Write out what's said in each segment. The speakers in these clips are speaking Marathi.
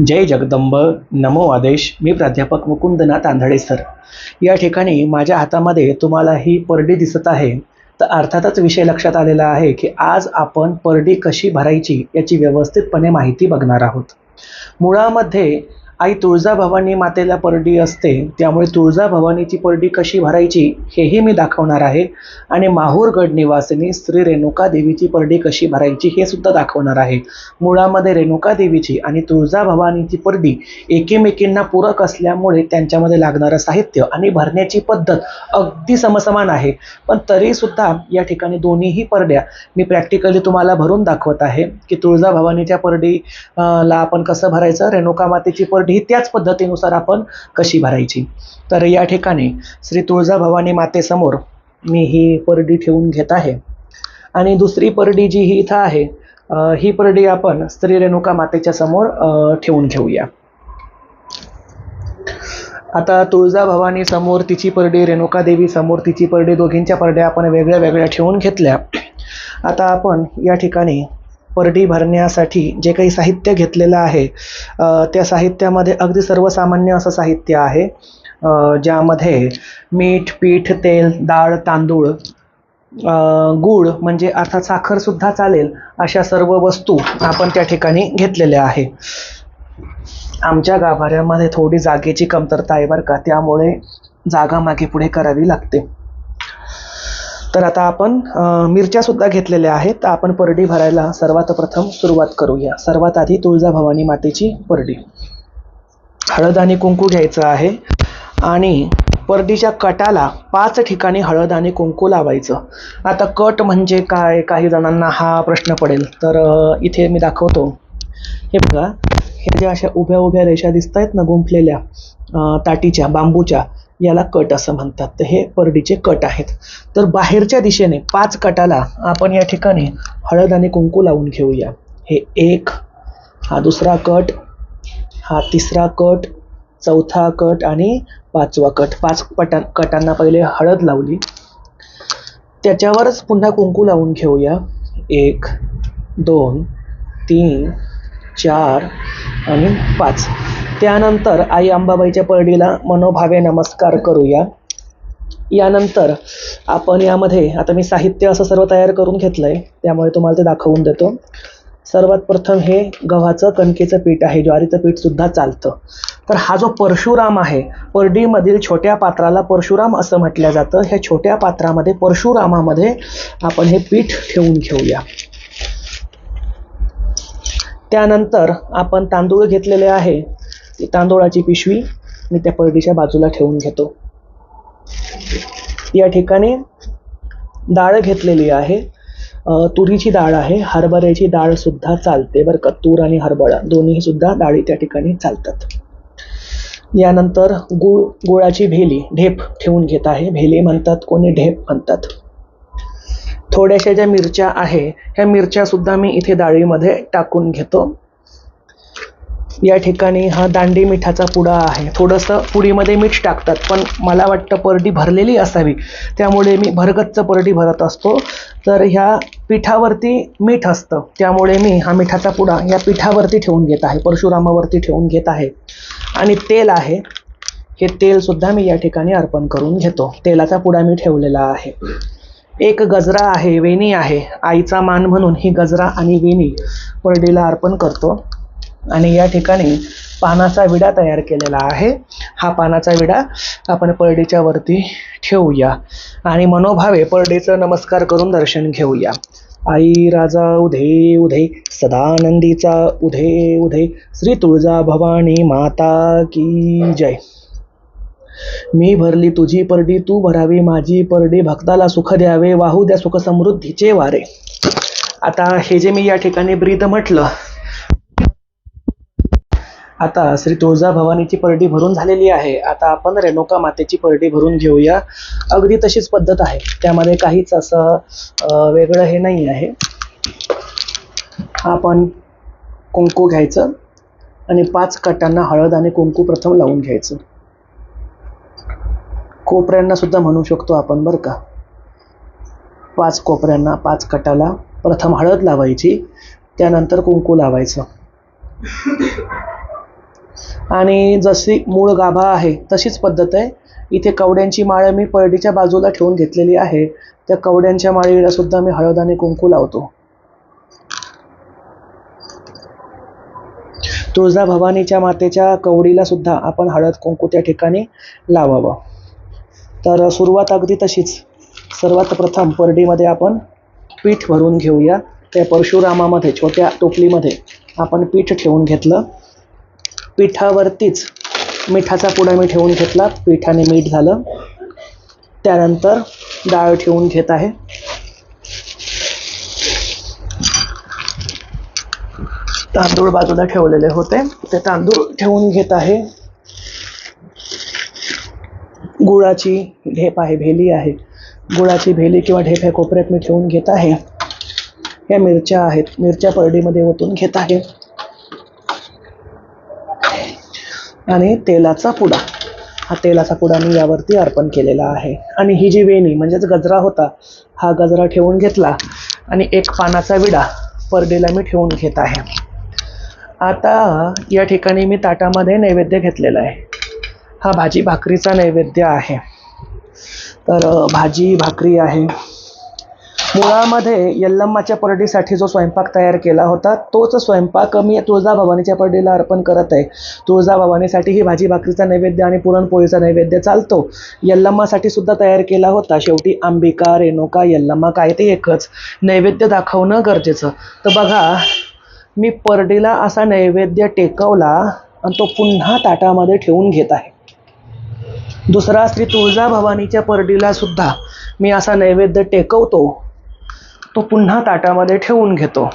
जय जगदंब नमो आदेश. मी प्राध्यापक मुकुंदनाथ आंधळे सर. या ठिकाणी माझ्या हातामध्ये तुम्हाला ही परडी दिसत आहे. तर अर्थातच विषय लक्षात आलेला आहे की आज आपण परडी कशी भरायची याची व्यवस्थितपणे माहिती बघणार आहोत. मुळामध्ये आई तुळजाभवानी मातेला परडी असते त्यामुळे तुळजाभवानीची परडी कशी भरायची हेही मी दाखवणार आहे. आणि माहूरगड निवासिनी श्री रेणुका देवीची परडी कशी भरायची हे सुद्धा दाखवणार आहे. मुळामध्ये रेणुका देवीची आणि तुळजाभवानीची परडी एकेमेकींना पूरक असल्यामुळे त्यांच्यामध्ये लागणारं साहित्य आणि भरण्याची पद्धत अगदी समसमान आहे. पण तरीसुद्धा या ठिकाणी दोन्हीही परड्या मी प्रॅक्टिकली तुम्हाला भरून दाखवत आहे की तुळजाभवानीच्या परडी ला आपण कसं भरायचं रेणुका मातेची परडी ही त्याच पद्धतीनुसार आपण कशी भरायची? तर या ठिकाणी श्री तुळजाभवानी मातेसमोर मी ही परडी ठेवून घेत आहे. आणि दुसरी परडी जी ही इथं आहे ही परडी आपण स्त्री रेणुका मातेच्या समोर अं, ठेवून घेऊया. आता तुळजाभवानी समोर तिची परडी रेणुका देवी समोर तिची परडी दोघींच्या परड्या आपण वेगळ्या वेगळ्या ठेवून घेतल्या. आता आपण या ठिकाणी परडी भरण्यासाठी जे काही साहित्य घेतलेलं आहे त्या साहित्यामध्ये अगदी सर्वसामान्य असं साहित्य आहे. ज्यामध्ये मीठ पीठ तेल डाळ तांदूळ गूळ म्हणजे अर्थात साखरसुद्धा चालेल अशा सर्व वस्तू आपण त्या ठिकाणी घेतलेल्या आहे. आमच्या गाभाऱ्यामध्ये थोडी जागेची कमतरता आहे बरं का त्यामुळे जागा मागे पुढे करावी लागते. तर आता आपण मिरच्यासुद्धा घेतलेल्या आहेत. तर आपण परडी भरायला सर्वात प्रथम सुरुवात करूया. सर्वात आधी तुळजाभवानी मातेची परडी. हळद आणि कुंकू घ्यायचं आहे. आणि परडीच्या कटाला पाच ठिकाणी हळद आणि कुंकू लावायचं. आता कट म्हणजे काय? काही जणांना हा प्रश्न पडेल. तर इथे मी दाखवतो. हे बघा. हे ज्या अशा उभ्या उभ्या रेषा दिसत आहेत ना गुंफलेल्या ताटीच्या बांबूच्या याला कट असं म्हणतात. तर हे परडीचे कट आहेत. तर बाहेरच्या दिशेने पाच कटाला आपण या ठिकाणी हळद आणि कुंकू लावून घेऊया. हे एक हा दुसरा कट हा तिसरा कट चौथा कट आणि पाचवा कट. पाच पटा कटांना पहिले हळद लावली. त्याच्यावरच पुन्हा कुंकू लावून घेऊया. एक दोन तीन चार आणि पाच. त्यानंतर आई अंबाबाईच्या परडीला मनोभावे नमस्कार करूया. यानंतर आपण यामध्ये आता मी साहित्य असं सर्व तयार करून घेतलं आहे त्यामुळे तुम्हाला ते दाखवून देतो. सर्वात प्रथम हे गव्हाचं कणकेचं पीठ आहे ज्वारीचं पीठसुद्धा चालतं. तर हा जो परशुराम आहे परडीमधील छोट्या पात्राला परशुराम असं म्हटलं जातं. ह्या छोट्या पात्रामध्ये परशुरामामध्ये आपण हे पीठ ठेवून घेऊया. त्यानंतर आपण तांदूळ घेतलेले आहे. ती तांदूळाची पिशवी मी त्या परडीच्या बाजूला ठेवून घेतो. या ठिकाणी डाळ घेतलेली आहे. तुरीची डाळ आहे. हरभऱ्याची डाळ सुद्धा चालते बरं का. तूर आणि हरभरा दोन्ही सुद्धा डाळी त्या ठिकाणी चालतात. यानंतर गुळ गुळाची भेली ढेप ठेवून घेत आहे. भेली म्हणतात कोणी ढेप म्हणतात. थोड्याशा ज्या मिरच्या आहे ह्या मिरच्या सुद्धा मी इथे डाळीमध्ये टाकून घेतो. या ठिकाणी हा दांडी मिठाचा पुडा आहे. थोडंसं पुडीमध्ये मीठ टाकतात पण मला वाटतं परडी भरलेली असावी. त्यामुळे मी भरगच्च परडी भरत असतो. तर ह्या पिठावरती मीठ असतं. त्यामुळे मी हा मिठाचा पुडा या पिठावरती ठेवून घेत आहे. परशुरामावरती ठेवून घेत आहे. आणि तेल आहे. हे तेलसुद्धा मी या ठिकाणी अर्पण करून घेतो. तेलाचा पुडा मी ठेवलेला आहे. एक गजरा आहे वेणी आहे. आईचा मान म्हणून ही गजरा आणि वेणी परडीला अर्पण करतो. आणि या ठिकाणी पानाचा विडा तयार केलेला आहे. हा पानाचा विडा आपण परडीच्या वरती ठेवूया. आणि मनोभावे परडीचं नमस्कार करून दर्शन घेऊया. आई राजा उधे उधे सदानंदीचा उधे उधे श्री तुळजा भवानी माता की जय. मी भरली तुझी परडी तू भरावी माझी परडी भक्ताला सुख द्यावे वाहू द्या सुख समृद्धीचे वारे. आता हे जे मी या ठिकाणी ब्रीद म्हटलं आता श्री तुळजाभवानीची परडी भरून झालेली आहे. आता आपण रेणुका मातेची परडी भरून घेऊया. अगदी तशीच पद्धत आहे. त्यामध्ये काहीच असं वेगळं हे नाही आहे. आपण कुंकू घ्यायचं आणि पाच कटांना हळद आणि कुंकू प्रथम लावून घ्यायचं. कोपऱ्यांना सुद्धा म्हणू शकतो आपण बरं का. पाच कोपऱ्यांना पाच कटाला प्रथम हळद लावायची. त्यानंतर कुंकू लावायचं. आणि जशी मूळ गाभा आहे तशीच पद्धत आहे. इथे कवड्यांची माळ मी परडीच्या बाजूला ठेवून घेतलेली आहे. त्या कवड्यांच्या माळीला सुद्धा मी हळद आणि कुंकू लावतो. तुळजाभवानीच्या मातेच्या कवडीला सुद्धा आपण हळद कुंकू त्या ठिकाणी लावावं. तर सुरुवात अगदी तशीच. सर्वात प्रथम परडीमध्ये आपण पीठ भरून घेऊया. त्या परशुरामामध्ये छोट्या टोपलीमध्ये आपण पीठ ठेवून घेतलं. पिठावरतीच मिठाचा पुडा मी ठेवून घेतला. पिठाने मीठ झालं. त्यानंतर डाळ ठेवून घेत आहे. तांदूळ बाजूला ठेवलेले होते. ते तांदूळ ठेवून घेत आहे. गुळाची ढेप आहे भेली आहे. गुळाची भेली किंवा ढेप ह्या कोपऱ्यात मी ठेवून घेत आहे. ह्या मिरच्या आहेत. मिरच्या परडीमध्ये ओतून घेत आहे. आणि तेलाचा पुडा. हा तेलाचा पुडा मी यावरती अर्पण केलेला आहे. आणि ही जी वेणी म्हणजेच गजरा होता हा गजरा ठेवून घेतला आणि एक पानाचा विडा परडीला मी ठेवून घेत आहे. आता या ठिकाणी मी ताटामध्ये नैवेद्य घेतलेला आहे. हा भाजी भाकरीचा नैवेद्य आहे. तर भाजी भाकरी आहे. मुळामध्ये यल्लम्माच्या परडीसाठी जो स्वयंपाक तयार केला होता तोच स्वयंपाक मी तुळजाभवानीच्या परडीला अर्पण करत आहे. तुळजाभवानीसाठी ही भाजी भाकरीचा नैवेद्य आणि पुरणपोळीचा नैवेद्य चालतो. यल्लम्मासाठी सुद्धा तयार केला होता. शेवटी अंबिका रेणुका यल्लम्मा काय ते एकच. नैवेद्य दाखवणं गरजेचं. तर बघा मी परडीला असा नैवेद्य टेकवला आणि तो पुन्हा ताटामध्ये ठेवून घेत आहे. दुसरा श्री तुळजाभवानीच्या परडीला सुद्धा मी असा नैवेद्य टेकवतो. तो पुन्हा ताटामध्ये ठेवून घेतो.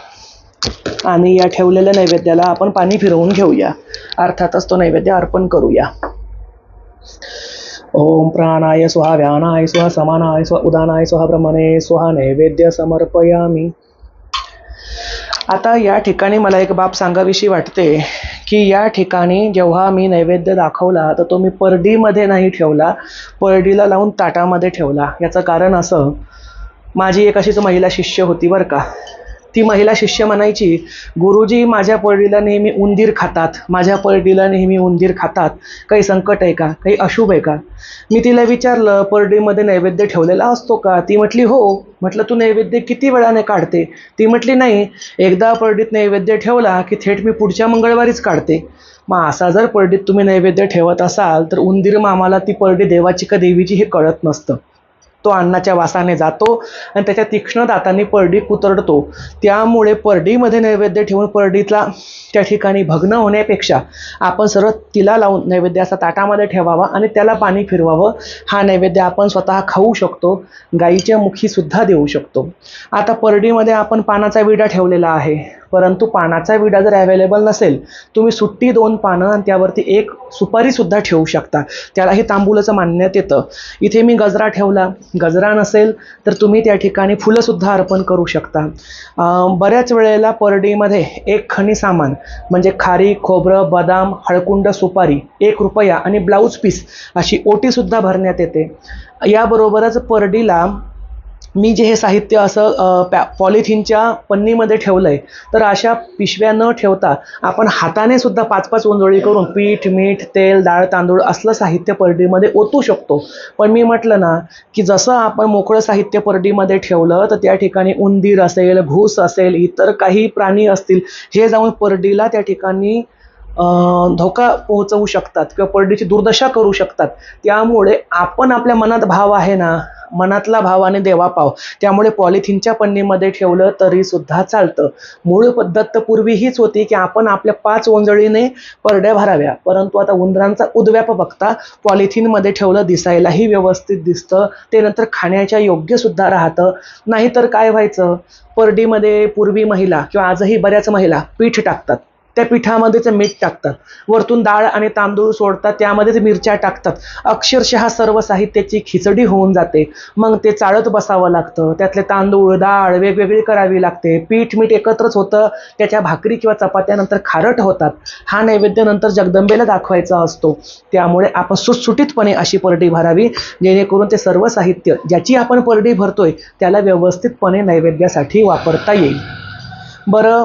आणि या ठेवलेल्या नैवेद्याला आपण पाणी फिरवून घेऊया. अर्थातच तो नैवेद्य अर्पण करूया. ओम प्राणाय स्वाहा व्यानाय स्वाहा समानाय स्व उदानाय स्वाहा ब्रह्मणे स्वाहा नैवेद्य समर्पयामी. आता या ठिकाणी मला एक बाब सांगावीशी वाटते की या ठिकाणी जेव्हा मी नैवेद्य दाखवला तर तो मी परडीमध्ये नाही ठेवला परडीला लावून ताटामध्ये ठेवला. याचं कारण असं माझी एक अशीच महिला शिष्य होती बरं का. ती महिला शिष्य म्हणायची गुरुजी माझ्या परडीला नेहमी उंदीर खातात. माझ्या पळडीला नेहमी उंदीर खातात. काही संकट आहे का? काही अशुभ आहे का? मी तिला विचारलं परडीमध्ये नैवेद्य ठेवलेला असतो का? ती म्हटली हो. म्हटलं तू नैवेद्य किती वेळाने काढते? ती म्हटली नाही. एकदा परडीत नैवेद्य ठेवला की थेट मी पुढच्या मंगळवारीच काढते. मग असा जर परडीत तुम्ही नैवेद्य ठेवत असाल तर उंदीर मामाला ती परडी देवाची का देवीची हे कळत नसतं. तो अन्नाच्या वासाने जातो आणि त्याच्या तीक्ष्ण दातांनी परडी कुतरडतो. त्यामुळे परडीमध्ये नैवेद्य ठेवून परडीतला त्या ठिकाणी भग्न होण्यापेक्षा आपण सरळ तिला लावून नैवेद्य असा ताटामध्ये ठेवावा आणि त्याला पाणी फिरवावं. हा नैवेद्य आपण स्वतः खाऊ शकतो गाईच्या मुखीसुद्धा देऊ शकतो. आता परडीमध्ये आपण पानाचा विडा ठेवलेला आहे. परंतु पानाचा विडा जर अवेलेबल नसेल तुम्ही सुट्टी दोन पानं आणि त्यावरती एक सुपारीसुद्धा ठेवू शकता. त्यालाही तांबुलाचं मानण्यात येतं. इथे मी गजरा ठेवला. गजरा नसेल तर तुम्ही त्या ठिकाणी फुलंसुद्धा अर्पण करू शकता. बऱ्याच वेळेला परडीमध्ये एक खणी सामान म्हणजे खारी खोबरं बदाम हळकुंड सुपारी एक रुपया आणि ब्लाऊज पीस अशी ओटीसुद्धा भरण्यात येते. याबरोबरच परडीला मी जे हे साहित्य असं पॅ पॉलिथिनच्या पन्नीमध्ये ठेवलं आहे तर अशा पिशव्या न ठेवता आपण हाताने सुद्धा पाच पाच ओंजोळी करून पीठ मीठ तेल डाळ तांदूळ असलं साहित्य परडीमध्ये ओतू शकतो. पण मी म्हटलं ना की जसं आपण मोकळं साहित्य परडीमध्ये ठेवलं तर त्या ठिकाणी उंदीर असेल घूस असेल इतर काही प्राणी असतील हे जाऊन परडीला त्या ठिकाणी धोका पोहोचवू शकतात किंवा परडीची दुर्दशा करू शकतात. त्यामुळे आपण आपल्या मनात भाव आहे ना मनातला भावाने देवा पाव. त्यामुळे पॉलिथिनच्या पन्नीमध्ये ठेवलं तरी सुद्धा चालतं. मूळ पद्धत तर पूर्वी हीच होती की आपण आपल्या पाच ओंजळीने परड्या भराव्या. परंतु आता उंदरांचा उद्व्याप बघता पॉलिथिनमध्ये ठेवलं दिसायलाही व्यवस्थित दिसतं. ते नंतर खाण्याच्या योग्य सुद्धा राहतं. नाहीतर काय व्हायचं? परडीमध्ये पूर्वी महिला किंवा आजही बऱ्याच महिला पीठ टाकतात. त्या पिठामध्येच मीठ टाकतात. वरतून डाळ आणि तांदूळ सोडतात त्यामध्येच मिरच्या टाकतात. अक्षरशः सर्व साहित्याची खिचडी होऊन जाते. मग ते चाळत बसावं लागतं. त्यातले तांदूळ डाळ वेगवेगळी करावी लागते. पीठ मीठ एकत्रच होतं. त्याच्या भाकरी किंवा चपात्यानंतर खारट होतात. हा नैवेद्य नंतर जगदंबेला दाखवायचा असतो. त्यामुळे आपण सुटसुटीतपणे अशी परडी भरावी जेणेकरून ते सर्व साहित्य ज्याची आपण परडी भरतोय त्याला व्यवस्थितपणे नैवेद्यासाठी वापरता येईल. बरं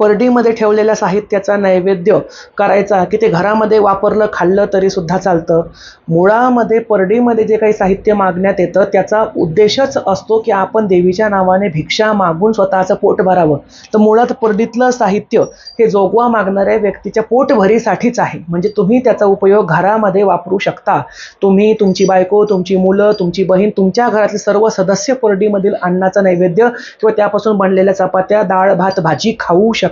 परडीमध्ये ठेवलेल्या साहित्याचा नैवेद्य करायचा की ते घरामध्ये वापरलं खाल्लं तरी सुद्धा चालतं. मुळामध्ये परडीमध्ये जे काही साहित्य मागण्यात येतं त्याचा उद्देशच असतो की आपण देवीच्या नावाने भिक्षा मागून स्वतःचं पोट भरावं. तर मुळात परडीतलं साहित्य हे जोगवा मागणाऱ्या व्यक्तीच्या पोटभरीसाठीच आहे. म्हणजे तुम्ही त्याचा उपयोग घरामध्ये वापरू शकता. तुम्ही तुमची बायको तुमची मुलं तुमची बहीण तुमच्या घरातले सर्व सदस्य परडीमधील अन्नाचा नैवेद्य किंवा त्यापासून बनलेल्या चपात्या डाळ भात भाजी खाऊ शकता.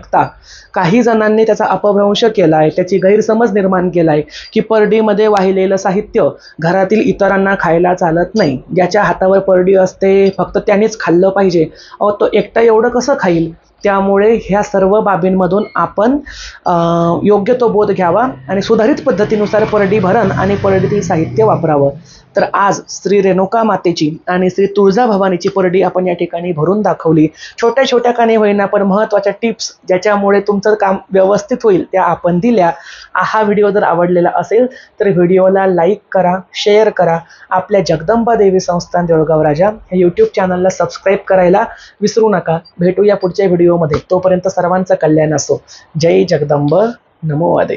काही जणांनी त्याचा अपभ्रंश केला आहे त्याची गैरसमज निर्माण केला आहे की परडीमध्ये वाहिलेलं साहित्य घरातील इतरांना खायला चालत नाही. ज्याच्या हातावर परडी असते फक्त त्यानेच खाल्लं पाहिजे. अहो तो एकटा एवढं कसं खाईल? त्यामुळे ह्या सर्व बाबींमधून आपण योग्य तो बोध घ्यावा आणि सुधारित पद्धतीनुसार परडी भरण आणि परडीतील साहित्य वापरावं. तर आज श्री रेणुका मातेची आणि श्री तुळजाभवानीची परडी आपण या ठिकाणी भरून दाखवली. छोट्या छोट्या काने होईना पण महत्त्वाच्या टिप्स ज्याच्यामुळे तुमचं काम व्यवस्थित होईल त्या आपण दिल्या. हा व्हिडिओ जर आवडलेला असेल तर व्हिडिओला लाईक करा शेअर करा. आपल्या जगदंबा देवी संस्थान देऊळगाव राजा या यूट्यूब चॅनलला सबस्क्राईब करायला विसरू नका. भेटूया पुढच्या व्हिडिओमध्ये. तोपर्यंत सर्वांचं कल्याण असो. जय जगदंब. नमो आदेश.